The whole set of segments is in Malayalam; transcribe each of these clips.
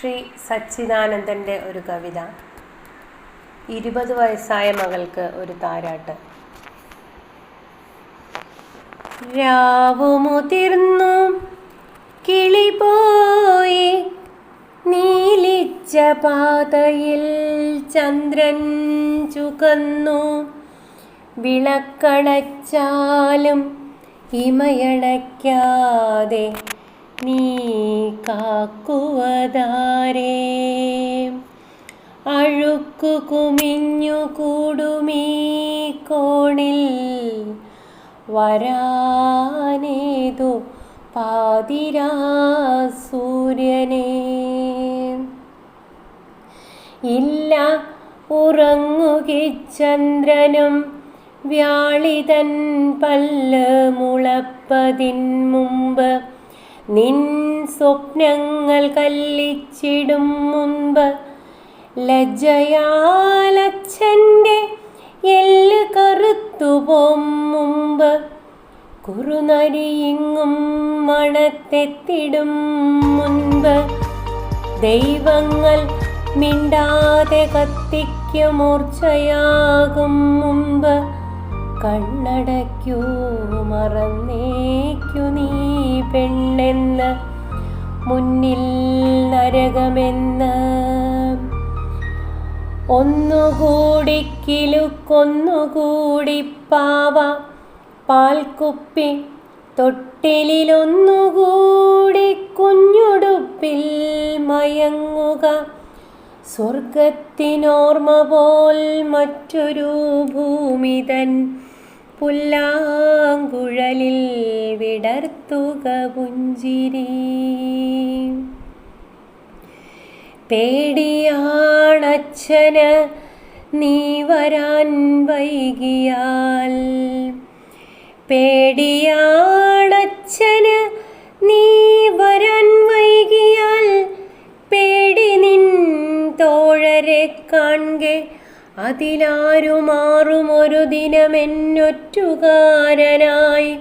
ശ്രീ സച്ചിദാനന്ദന്റെ ഒരു കവിത. ഇരുപത് വയസ്സായ മകൾക്ക് ഒരു താരാട്ട്. രാവുമുതിർന്നു കിളി പോയി നീലിച്ച പാതയിൽ ചന്ദ്രൻ ചുകന്നു. വിളക്കണച്ചാലും ഇമയണയ്ക്കാതെ നീ കാക്കുവതാരേ. അഴുക്കു കുമിഞ്ഞു കൂടുമീ കോണിൽ വരാനേതു പാതിരാ സൂര്യനേ. ഇല്ല ഉറങ്ങുകിച്ചന്ദ്രനും വ്യാളിതൻ പല്ല് മുളപ്പതിൻ മുമ്പ് നിൻ സ്വപ്നങ്ങൾ കല്ലിച്ചിടും മുൻപ് ലജ്ജയാലച്ഛന്റെ എല്ല് കറുത്തുപോം മുമ്പ് കുറുനരിയിങ്ങും മണത്തെത്തിടും മുൻപ് ദൈവങ്ങൾ മിണ്ടാതെ കത്തിക്കുമൂർച്ചയാകും മുമ്പ് കണ്ണടയ്ക്കൂ മറന്നേക്കു നീ പെണ്ണെന്ന്. മുന്നിൽ നരകമെന്ന്. ഒന്നുകൂടി കിലുക്കൊന്നുകൂടി പാവ പാൽക്കുപ്പി തൊട്ടിലൊന്നുകൂടി കുഞ്ഞുടുപ്പിൽ മയങ്ങുക. സ്വർഗത്തിനോർമ്മ പോൽ മറ്റൊരു ഭൂമിതൻ പുല്ലാങ്കുഴലിൽ വിടർത്തുക പുഞ്ചിരി. പേടിയാണച്ഛന് നീ വരാൻ വൈകിയാൽ. പേടിയാണച്ഛന് നീ വരാൻ വൈകിയാൽ. പേടി നിൻ തോഴരെ കാണെ അതിലാരുമാറും ഒരു ദിനമെന്നൊറ്റുകാരനായി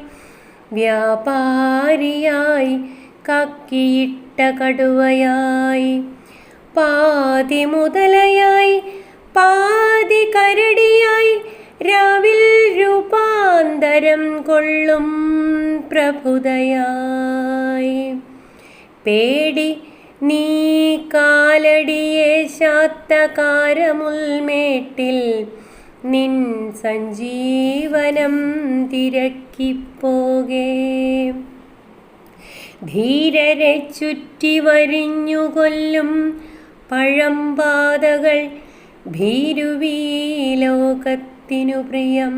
വ്യാപാരിയായി കക്കിയിട്ട കടുവയായി. പാതി മുതലയായി പാതി കരടിയായി രാവിൽ രൂപാന്തരം കൊള്ളും പ്രഭുതയായി പേടി നീ കാലടിയെ ശാത്തകാരമുൽമേട്ടിൽ നിൻ സഞ്ജീവനം തിരക്കിപ്പോകേ. ധീരരെ ചുറ്റി വരിഞ്ഞു കൊല്ലും പഴമ്പാതകൾ ഭീരുവീ ലോകത്തിനു പ്രിയം.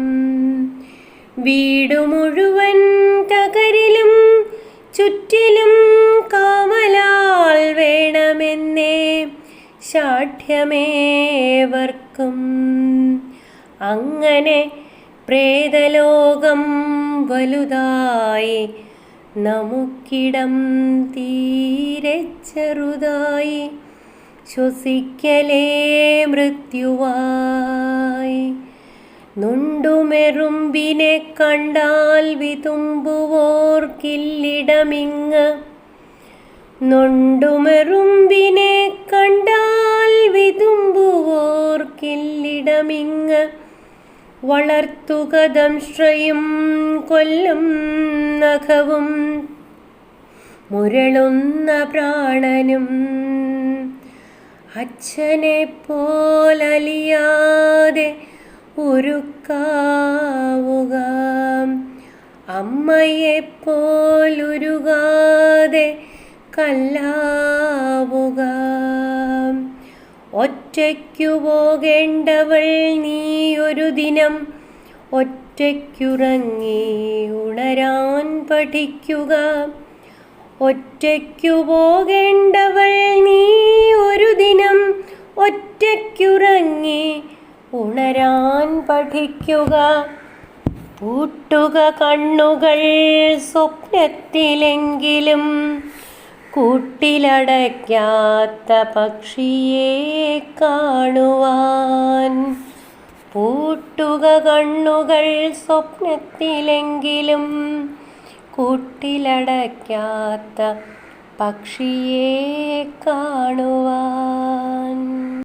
വീടു മുഴുവൻ തകരിലും ചുറ്റിലും കാമലാൽ വേണമെന്നേ ശാഠ്യമേവർക്കും. അങ്ങനെ പ്രേതലോകം വലുതായി നമുക്കിടം തീരെ ചെറുതായി ശ്വസിക്കലേ മൃത്യുവായി. നുണ്ടുമെറുമ്പിനെ കണ്ടാൽ വിതുമ്പുവോർക്കില്ലിടമിങ്ങ് നുണ്ടുമെറുമ്പിനെ കണ്ടാൽ വിതുമ്പുവോർക്കില്ലിടമിങ്ങ് വളർത്തുക ദംശ്രയും കൊല്ലും നഖവും. മുരളുന്ന പ്രാണനും അച്ഛനെ പോലലിയാതെ ഉരുക്കാവുക അമ്മയെ പോലുരുകാതെ കല്ലാവുക. ഒറ്റയ്ക്കു പോകേണ്ടവൾ നീ ഒരു ദിനം ഒറ്റയ്ക്കുറങ്ങി ഉണരാൻ പഠിക്കുക. ഒറ്റയ്ക്കു പോകേണ്ടവൾ നീ ഒരു ദിനം ഒറ്റയ്ക്കുറങ്ങി ഉണരാൻ പഠിക്കുക. പൂട്ടുക കണ്ണുകൾ സ്വപ്നത്തിലെങ്കിലും കൂട്ടിലടയ്ക്കാത്ത പക്ഷിയെ കാണുവാൻ. പൂട്ടുക കണ്ണുകൾ സ്വപ്നത്തിലെങ്കിലും കൂട്ടിലടയ്ക്കാത്ത പക്ഷിയെ കാണുവാൻ.